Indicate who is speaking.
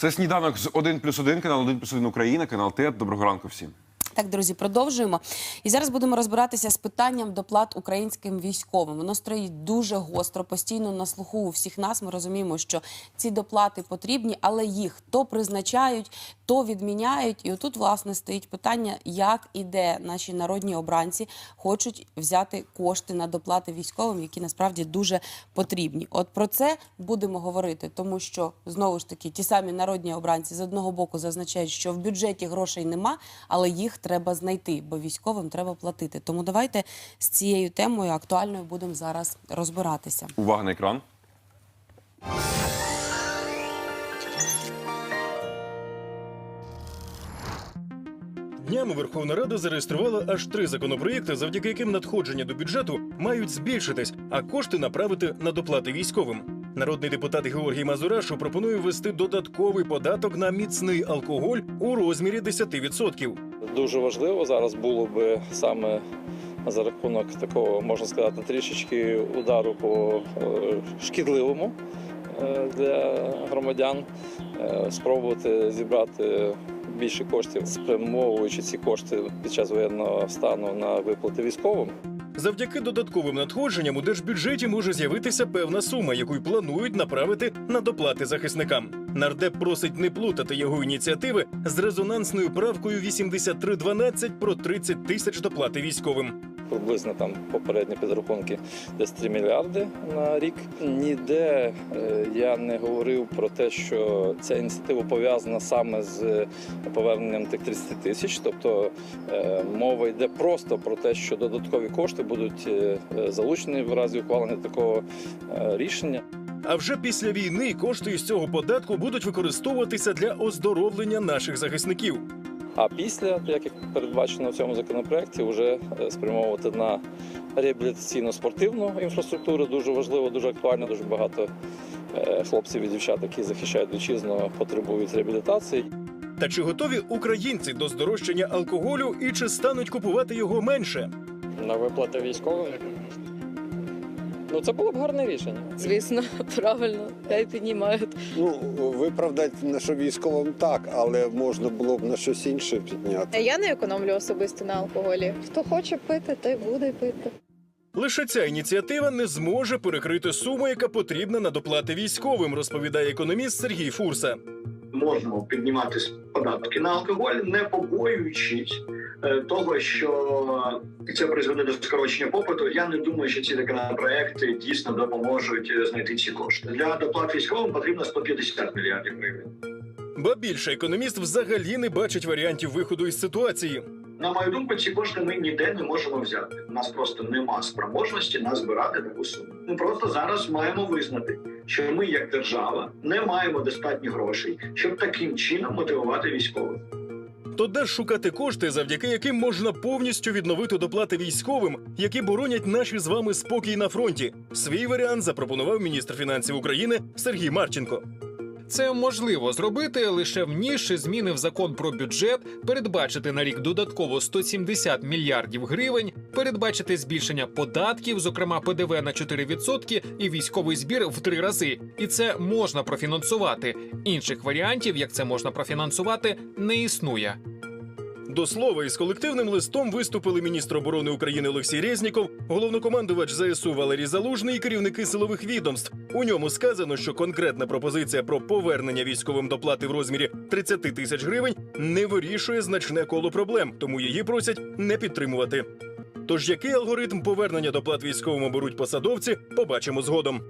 Speaker 1: Це сніданок з 1 плюс 1, канал 1 плюс 1 Україна, канал ТЕТ. Доброго ранку всім.
Speaker 2: Так, друзі, продовжуємо. І зараз будемо розбиратися з питанням доплат українським військовим. Воно стоїть дуже гостро, постійно на слуху у всіх нас. Ми розуміємо, що ці доплати потрібні, але їх то призначають, то відміняють. І отут, власне, стоїть питання, як і де наші народні обранці хочуть взяти кошти на доплати військовим, які насправді дуже потрібні. От про це будемо говорити, тому що знову ж таки ті самі народні обранці з одного боку зазначають, що в бюджеті грошей нема, але їх треба знайти, бо військовим треба платити. Тому давайте з цією темою актуальною будемо зараз розбиратися.
Speaker 1: Увага на екран.
Speaker 3: Днями Верховна Рада зареєструвала аж три законопроєкти, завдяки яким надходження до бюджету мають збільшитись, а кошти направити на доплати військовим. Народний депутат Георгій Мазурашу пропонує ввести додатковий податок на міцний алкоголь у розмірі 10%.
Speaker 4: Дуже важливо зараз було би саме за рахунок такого, можна сказати, трішечки удару по е, шкідливому е, для громадян, е, спробувати зібрати більше коштів, спрямовуючи ці кошти під час воєнного стану на виплати військовим.
Speaker 3: Завдяки додатковим надходженням у держбюджеті може з'явитися певна сума, яку й планують направити на доплати захисникам. Нардеп просить не плутати його ініціативи з резонансною правкою 8312 про 30 тисяч доплати військовим.
Speaker 4: Приблизно там попередні підрахунки десь 3 мільярди на рік. Ніде е, я не говорив про те, що ця ініціатива пов'язана саме з поверненням тих 30 тисяч. Тобто е, мова йде просто про те, що додаткові кошти будуть е, е, залучені в разі ухвалення такого е, рішення.
Speaker 3: А вже після війни кошти із цього податку будуть використовуватися для оздоровлення наших захисників.
Speaker 4: А після, як передбачено в цьому законопроекті, вже е, спрямовувати на реабілітаційно-спортивну інфраструктуру дуже важливо, дуже актуально. Дуже багато е, хлопців і дівчат, які захищають вітчизну, потребують реабілітації.
Speaker 3: Та чи готові українці до здорожчання алкоголю і чи стануть купувати його менше?
Speaker 4: На виплати військовим. Ну це було б гарне рішення.
Speaker 5: Звісно, правильно, хай піднімають.
Speaker 6: Ну, виправдати на що військовим так, але можна було б на щось інше підняти.
Speaker 5: Я не економлю особисто на алкоголі. Хто хоче пити, той буде пити.
Speaker 3: Лише ця ініціатива не зможе перекрити суму, яка потрібна на доплати військовим, розповідає економіст Сергій Фурса.
Speaker 7: можемо піднімати податки на алкоголь, не побоюючись того, що це призведе до скорочення попиту. Я не думаю, що ці законопроекти дійсно допоможуть е, знайти ці кошти. Для доплат військовим потрібно 150 мільярдів гривень.
Speaker 3: Ба більше економіст взагалі не бачить варіантів виходу із ситуації.
Speaker 7: На мою думку, ці кошти ми ніде не можемо взяти. У нас просто нема спроможності назбирати таку суму. Ми просто зараз маємо визнати, що ми, як держава, не маємо достатньо грошей, щоб таким чином мотивувати військових.
Speaker 3: То де шукати кошти, завдяки яким можна повністю відновити доплати військовим, які боронять наші з вами спокій на фронті. Свій варіант запропонував міністр фінансів України Сергій Марченко.
Speaker 8: Це можливо зробити лише внісши зміни в закон про бюджет, передбачити на рік додатково 170 мільярдів гривень, передбачити збільшення податків, зокрема ПДВ на 4% і військовий збір в три рази. І це можна профінансувати. Інших варіантів, як це можна профінансувати, не існує.
Speaker 3: До слова, із колективним листом виступили міністр оборони України Олексій Резніков, головнокомандувач ЗСУ Валерій Залужний і керівники силових відомств. У ньому сказано, що конкретна пропозиція про повернення військовим доплати в розмірі 30 тисяч гривень не вирішує значне коло проблем, тому її просять не підтримувати. Тож який алгоритм повернення доплат військовим оберуть посадовці, побачимо згодом.